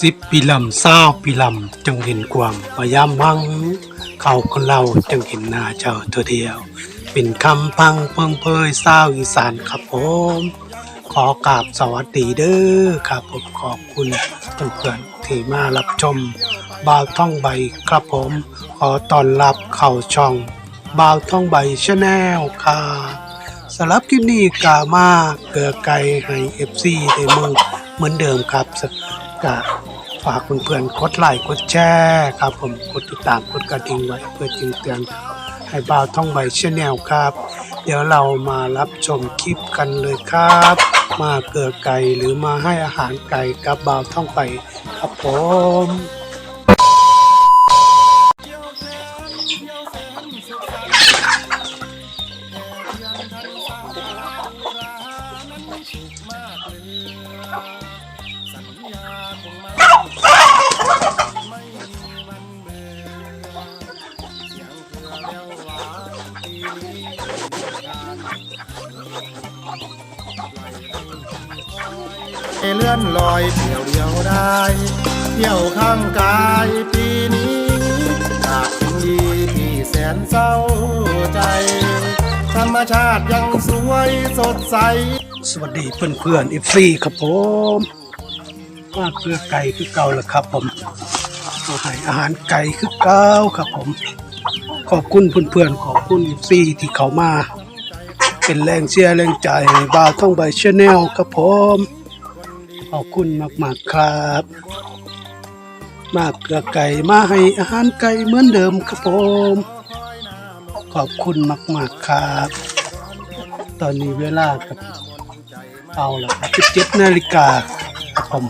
สิบปีลำเศร้าปีลำจึงเห็นความพยายามวัง เขาคนเราจึงเห็นหน้าเจ้าเธอเดียว เป็นคำพังเพิ่งเพยเศร้าอีสานครับผม ขอกราบสวัสดีเด้อครับผมขอบคุณเพื่อนๆที่มารับชมบ่าวท่องใบครับผม ขอต้อนรับเข้าช่องบ่าวท่องใบชาแนลครับสำหรับคลิปนี้กามาเกลือไก่ให้เอฟซีได้เมืองเหมือนเดิมครับกะ ฝากเพื่อนๆกดไลค์กดแชร์ครับผมกดติดตามกดกระดิ่งไว้เพื่อแจ้งเตือนให้บ่าวท่องใบชนแนลครับ เดี๋ยวเรามารับชมคลิปกันเลยครับ มาเกลือไก่หรือมาให้อาหารไก่กับบ่าวท่องไปครับผม เลื่อนลอยเที่ยวเดียวได้ เที่ยวข้างกายปีนี้จากคนดีที่แสนเศร้าใจ ธรรมชาติยังสวยสดใส สวัสดีเพื่อนเพื่อนอีฟีครับผมมาเกลือไก่คือเก่าแล้วครับผมมาให้อาหารไก่คือเก่าครับผม ขอบคุณเพื่อนๆขอบคุณอีฟีที่เขามา เป็นแรงเชียร์แรงใจให้บ่าวท่องใบชาแนลครับผมขอบคุณมาก ๆ ครับ มาเกลือไก่มาให้อาหารไก่เหมือนเดิมครับผม ขอบคุณมาก ๆ ครับ ตอนนี้เวลากับเอาละครับ17นาฬิกาครับผม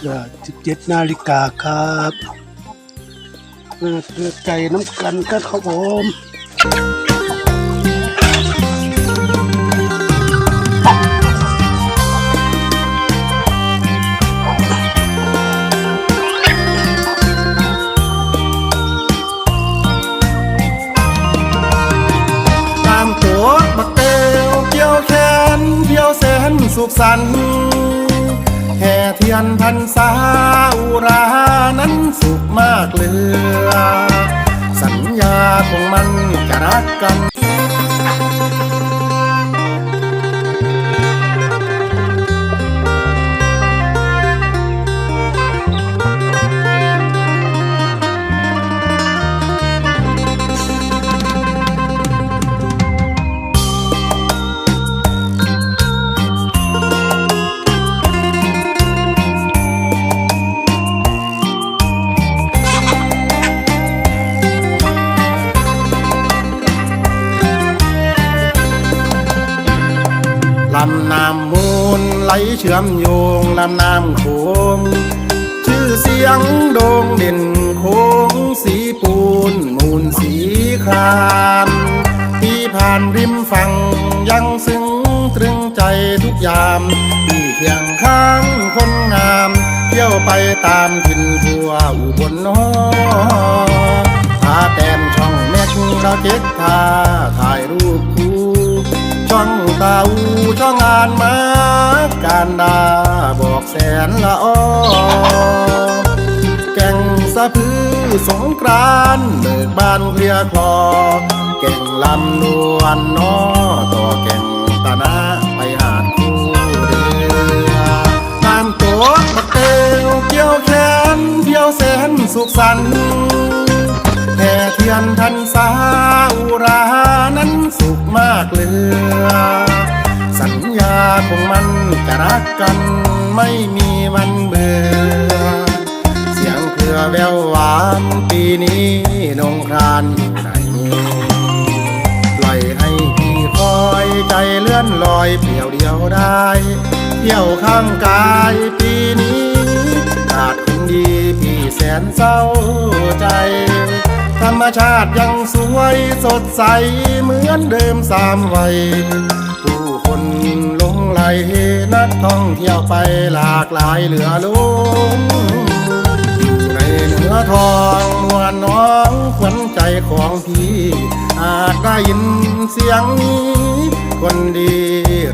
เออ17นาฬิกาครับเกลือไก่น้ำกันกันครับผม สุขสันต์แห่เทียนพันษาอุรานั้นสุขมากเหลือ สัญญาของมันจะรักกันำน้ำมูลไหลเชื่อมโยงลำน้ำโขงชื่อเสียงโด่งเด่นโค้งสีปูน มูลสีครามที่ผ่านริมฝั่งยังซึ้งตรึงใจทุกยามที่เคียงข้างคนงาม เที่ยวไปตามถิ่นทั่วอุบลน้อพาแต้มช่องแม็กเราเก็ตทาถ่ายรูปคู่ ช่องตาอูช่องงานมาการดาบอกแสนละอ้อแก่งสะพือสงกรานเบิกบานเคลียคลอแก่งลำนวลนอต่อแก่งตานาไปหาดคู่เรือตามตัวบักเตวเกี่ยวแขนเที่ยวแสนสุขสันต์ เทียนทันสาอุรานั้นสุขมากเหลือ สัญญาของมันจะรักกันไม่มีวันเบื่อ เสียงเครือแววหวานปีนี้นงครานอยู่ไหนปล่อยให้พี่คอยใจเลื่อนลอยเปลี่ยวเดียวได้เที่ยวข้างกายปีนี้ขาดคนดีพี่แสนเศร้าใจ ธรรมชาติยังสวยสดใสเหมือนเดิมสามวัย ผู้คนหลงไหลนักท่องเที่ยวไปหลากหลายเหลือล้นอยู่ในเหนือทองมวลน้องขวัญใจของพี่ อาจได้ยินเสียงนี้ คนดี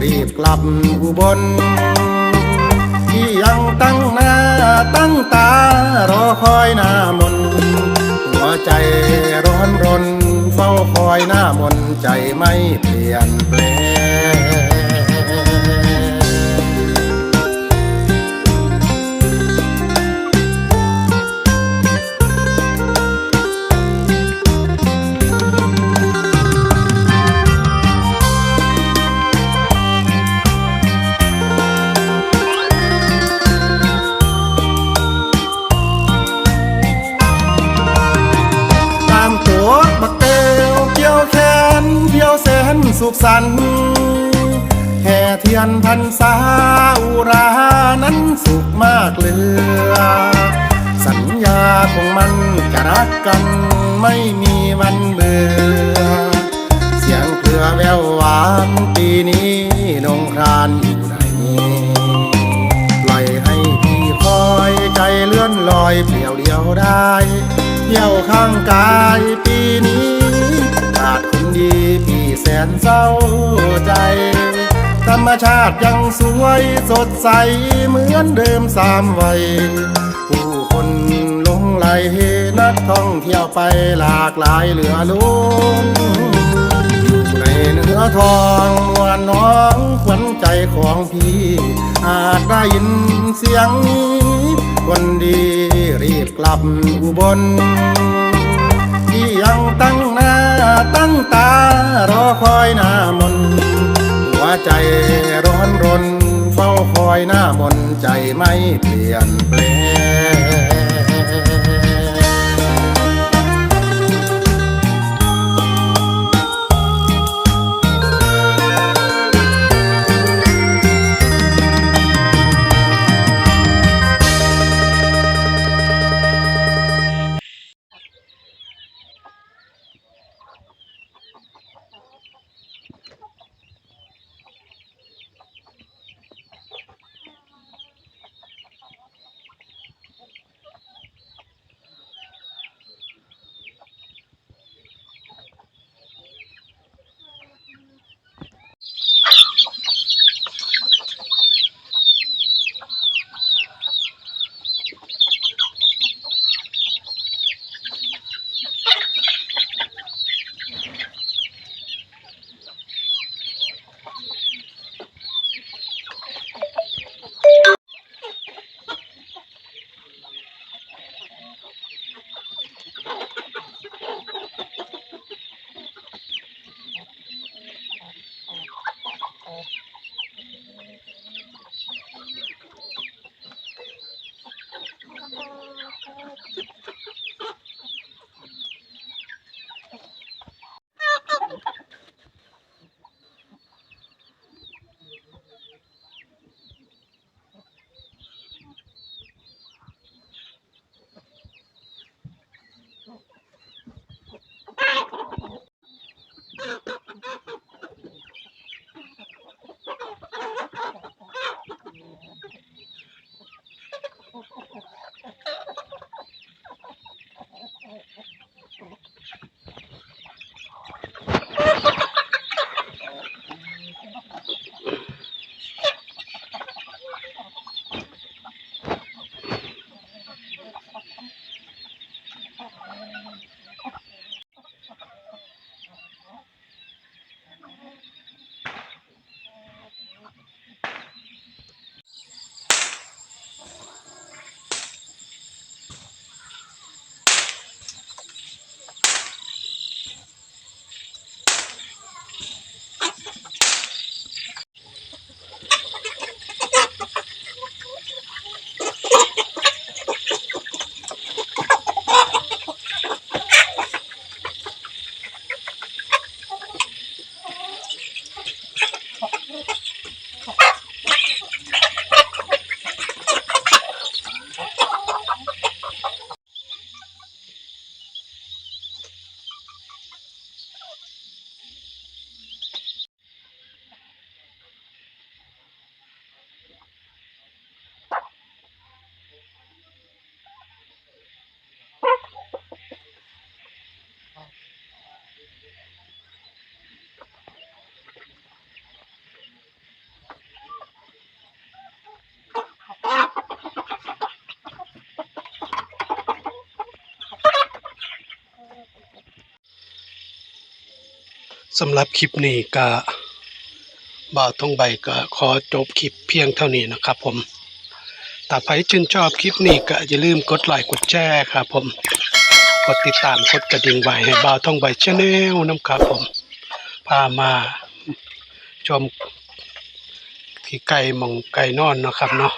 รีบกลับอุบลที่ยังตั้งหน้าตั้งตารอคอยหน้ามน ใจร้อนรน เฝ้าคอยหน้ามนใจไม่เปลี่ยนแปลง สุขสันต์แห่เทียนพันษาอุรานั้นสุขมากเหลือ สัญญาของมันจะรักกันไม่มีวันเบื่อ เสียงเครือแววหวานปีนี้นงครานอยู่ไหนปล่อยให้พี่คอยใจเลื่อนลอยเปลี่ยวเดียวได้เที่ยวข้างกายปีนี้ แสนเศร้าใจ ธรรมชาติยังสวยสดใสเหมือนเดิมสามวัย ผู้คนหลงไหลนักท่องเที่ยวไปหลากหลายเหลือล้นในเนื้อทองมวลน้องขวัญใจของพี่ อาจได้ยินเสียงนี้คนดีรีบกลับอุบล ที่ยังตั้งหน้าตั้งตารอคอยหน้ามนหัวใจร้อนรน เฝ้าคอยหน้ามนใจไม่เปลี่ยนแปลง สำหรับคลิปนี้ก็บ่าวทองใบก็ขอจบคลิปเพียงเท่านี้นะครับผมถ้าใครชื่นชอบคลิปนี้ก็อย่าลืมกดไลค์กดแชร์ครับผม กดติดตามกดกระดิ่งไว้ให้บ่าวทองใบชาแนลน้ำครับผม พามาชมที่ไก่หมองไก่นอนนะครับเนาะ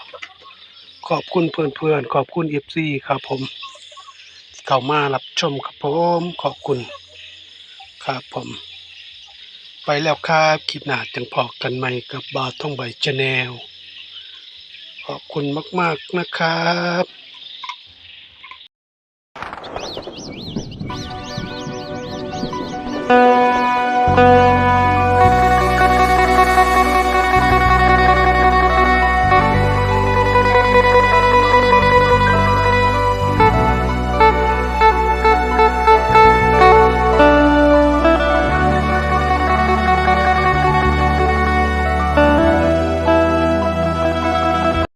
ขอบคุณเพื่อนๆ ขอบคุณเอฟซีครับผมที่เข้ามารับชมครับผม ขอบคุณครับผม ไปแล้วครับคลิปหน้าจังพอกันใหม่กับบาท่องใบชาแนลขอบคุณมาก ๆ นะครับ